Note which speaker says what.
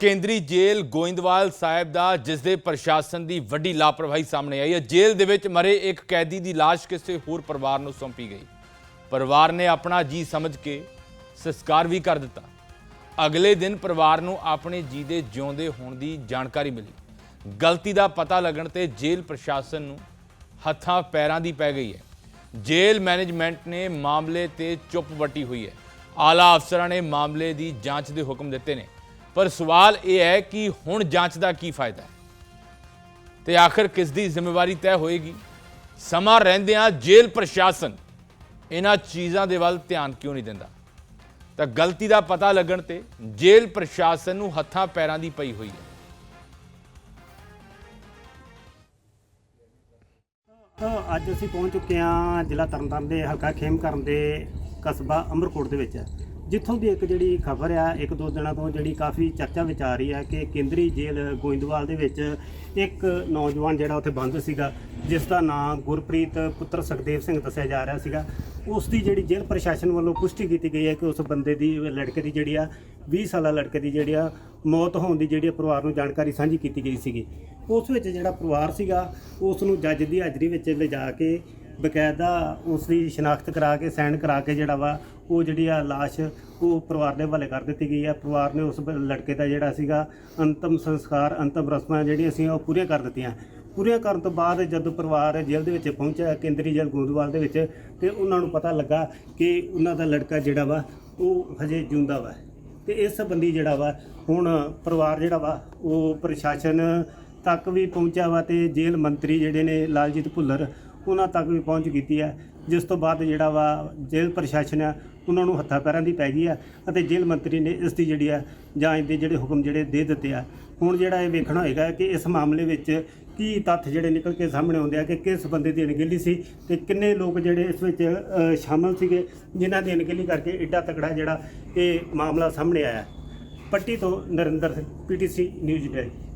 Speaker 1: ਕੇਂਦਰੀ ਜੇਲ੍ਹ ਗੋਇੰਦਵਾਲ ਸਾਹਿਬ ਦਾ ਜਿਸ ਦੇ ਪ੍ਰਸ਼ਾਸਨ ਦੀ ਵੱਡੀ ਲਾਪਰਵਾਹੀ ਸਾਹਮਣੇ ਆਈ ਹੈ। ਜੇਲ੍ਹ ਦੇ ਵਿੱਚ ਮਰੇ ਇੱਕ ਕੈਦੀ ਦੀ ਲਾਸ਼ ਕਿਸੇ ਹੋਰ ਪਰਿਵਾਰ ਨੂੰ ਸੌਂਪੀ ਗਈ। ਪਰਿਵਾਰ ਨੇ ਆਪਣਾ ਜੀ ਸਮਝ ਕੇ ਸੰਸਕਾਰ ਵੀ ਕਰ ਦਿੱਤਾ। ਅਗਲੇ ਦਿਨ ਪਰਿਵਾਰ ਨੂੰ ਆਪਣੇ ਜੀ ਦੇ ਜਿਉਂਦੇ ਹੋਣ ਦੀ ਜਾਣਕਾਰੀ ਮਿਲੀ। ਗਲਤੀ ਦਾ ਪਤਾ ਲੱਗਣ ਤੇ ਜੇਲ੍ਹ ਪ੍ਰਸ਼ਾਸਨ ਨੂੰ ਹੱਥਾਂ ਪੈਰਾਂ ਦੀ ਪੈ ਗਈ ਹੈ। ਜੇਲ੍ਹ ਮੈਨੇਜਮੈਂਟ ਨੇ ਮਾਮਲੇ ਤੇ ਚੁੱਪ ਵੱਟੀ ਹੋਈ ਹੈ। ਆਲਾ ਅਫਸਰਾਂ ਨੇ ਮਾਮਲੇ ਦੀ ਜਾਂਚ ਦੇ ਹੁਕਮ ਦਿੱਤੇ ਨੇ। ਪਰ ਸਵਾਲ ਇਹ ਹੈ ਕਿ ਹੁਣ ਜਾਂਚ ਦਾ ਕੀ ਫਾਇਦਾ ਹੈ? ਤੇ ਆਖਰ ਕਿਸ ਦੀ ਜ਼ਿੰਮੇਵਾਰੀ ਤੈਅ ਹੋਏਗੀ? ਸਮਾਂ ਰਹਿੰਦਿਆਂ ਜੇਲ੍ਹ ਪ੍ਰਸ਼ਾਸਨ ਇਹਨਾਂ ਚੀਜ਼ਾਂ ਦੇ ਵੱਲ ਧਿਆਨ ਕਿਉਂ ਨਹੀਂ ਦਿੰਦਾ? ਤਾਂ ਗਲਤੀ ਦਾ ਪਤਾ ਲੱਗਣ ਤੇ ਜੇਲ੍ਹ ਪ੍ਰਸ਼ਾਸਨ ਨੂੰ ਹੱਥਾਂ ਪੈਰਾਂ ਦੀ ਪਈ ਹੋਈ ਹੈ।
Speaker 2: ਅੱਜ ਅਸੀਂ ਪਹੁੰਚ ਚੁੱਕੇ ਹਾਂ ਜ਼ਿਲ੍ਹਾ ਤਰਨਤਾਰਨ ਦੇ ਹਲਕਾ ਖੇਮਕਰਨ ਦੇ ਕਸਬਾ ਅਮਰਕੋਟ ਦੇ ਵਿੱਚ। ਜਿੱਥੋਂ ਦੀ ਇੱਕ ਜਿਹੜੀ ਖਬਰ ਆ, ਇੱਕ ਦੋ ਦਿਨਾਂ ਤੋਂ ਜਿਹੜੀ ਕਾਫੀ ਚਰਚਾ ਵਿੱਚ ਆ ਰਹੀ ਹੈ ਕਿ ਕੇਂਦਰੀ ਜੇਲ੍ਹ ਗੋਇੰਦਵਾਲ ਦੇ ਵਿੱਚ ਇੱਕ ਨੌਜਵਾਨ ਜਿਹੜਾ ਉੱਥੇ ਬੰਦ ਸੀਗਾ, ਜਿਸ ਦਾ ਨਾਮ ਗੁਰਪ੍ਰੀਤ ਪੁੱਤਰ ਸੁਖਦੇਵ ਸਿੰਘ ਦੱਸਿਆ ਜਾ ਰਿਹਾ ਸੀਗਾ। ਉਸ ਦੀ ਜਿਹੜੀ ਜੇਲ੍ਹ ਪ੍ਰਸ਼ਾਸਨ ਵੱਲੋਂ ਪੁਸ਼ਟੀ ਕੀਤੀ ਗਈ ਹੈ ਕਿ ਉਸ ਬੰਦੇ ਦੀ, ਲੜਕੇ ਦੀ ਜਿਹੜੀ ਆ 20 ਸਾਲਾ ਲੜਕੇ ਦੀ ਜਿਹੜੀ ਆ, ਮੌਤ ਹੋਣ ਦੀ ਜਿਹੜੀ ਆ ਪਰਿਵਾਰ ਨੂੰ ਜਾਣਕਾਰੀ ਸਾਂਝੀ ਕੀਤੀ ਗਈ ਸੀਗੀ। ਉਸ ਵਿੱਚ ਜਿਹੜਾ ਪਰਿਵਾਰ ਸੀਗਾ, ਉਸ ਨੂੰ ਜੱਜ ਦੀ ਹਾਜ਼ਰੀ ਵਿੱਚ ਲਿਜਾ ਕੇ ਬਕਾਇਦਾ ਉਸ ਦੀ ਸ਼ਨਾਖਤ ਕਰਾ ਕੇ, ਸਾਈਨ ਕਰਾ ਕੇ ਜਿਹੜਾ ਵਾ, ਉਹ ਜਿਹੜੀ ਆ ਲਾਸ਼ ਉਹ ਪਰਿਵਾਰ ਦੇ ਹਵਾਲੇ ਕਰ ਦਿੱਤੀ ਗਈ ਆ। ਪਰਿਵਾਰ ਨੇ ਉਸ ਬ- ਲੜਕੇ ਦਾ ਜਿਹੜਾ ਸੀਗਾ, ਅੰਤਮ ਸੰਸਕਾਰ, ਅੰਤਮ ਰਸਮਾਂ ਜਿਹੜੀਆਂ ਸੀ, ਉਹ ਪੂਰੀਆਂ ਕਰ ਦਿੱਤੀਆਂ। ਪੂਰੀਆਂ ਕਰਨ ਤੋਂ ਬਾਅਦ ਜਦੋਂ ਪਰਿਵਾਰ ਜੇਲ੍ਹ ਦੇ ਵਿੱਚ ਪਹੁੰਚਿਆ, ਕੇਂਦਰੀ ਜੇਲ੍ਹ ਗੋਂਦਵਾਲ ਦੇ ਵਿੱਚ, ਤੇ ਉਹਨਾਂ ਨੂੰ ਪਤਾ ਲੱਗਾ ਕਿ ਉਹਨਾਂ ਦਾ ਲੜਕਾ ਜਿਹੜਾ ਵਾ, ਉਹ ਹਜੇ ਜਿਉਂਦਾ ਵਾ। ਤੇ ਇਸ ਸੰਬੰਧੀ ਜਿਹੜਾ ਵਾ, ਹੁਣ ਪਰਿਵਾਰ ਜਿਹੜਾ ਵਾ, ਉਹ ਪ੍ਰਸ਼ਾਸਨ ਤੱਕ ਵੀ ਪਹੁੰਚਿਆ ਵਾ ਤੇ ਜੇਲ੍ਹ ਮੰਤਰੀ ਜਿਹੜੇ ਨੇ ਲਾਲਜੀਤ ਭੁੱਲਰ ਉਹਨਾਂ ਤੱਕ ਵੀ ਪਹੁੰਚ ਕੀਤੀ ਹੈ। ਜਿਸ ਤੋਂ ਬਾਅਦ ਜਿਹੜਾ ਵਾ ਜੇਲ੍ਹ ਪ੍ਰਸ਼ਾਸਨ ਆ ਉਹਨਾਂ ਨੂੰ ਹੱਥਾਂ ਪੈਰਾਂ ਦੀ ਪੈ ਗਈ ਆ ਅਤੇ ਜੇਲ੍ਹ ਮੰਤਰੀ ਨੇ ਇਸ ਦੀ ਜਿਹੜੀ ਆ ਜਾਂਚ ਦੇ ਜਿਹੜੇ ਹੁਕਮ ਜਿਹੜੇ ਦੇ ਦਿੱਤੇ ਆ। ਹੁਣ ਜਿਹੜਾ ਇਹ ਵੇਖਣਾ ਹੋਏਗਾ ਕਿ ਇਸ ਮਾਮਲੇ ਵਿੱਚ ਕੀ ਤੱਥ ਜਿਹੜੇ ਨਿਕਲ ਕੇ ਸਾਹਮਣੇ ਆਉਂਦੇ ਆ ਕਿ ਕਿਸ ਬੰਦੇ ਦੀ ਅਣਗਹਿਲੀ ਸੀ ਤੇ ਕਿੰਨੇ ਲੋਕ ਜਿਹੜੇ ਇਸ ਵਿੱਚ ਅ, ਸ਼ਾਮਲ ਸੀਗੇ ਜਿਨ੍ਹਾਂ ਦੀ ਅਣਗਹਿਲੀ ਕਰਕੇ ਏਡਾ ਤਕੜਾ ਜਿਹੜਾ ਇਹ ਮਾਮਲਾ ਸਾਹਮਣੇ ਆਇਆ। ਪੱਟੀ ਤੋਂ Narinder Singh PTC news desk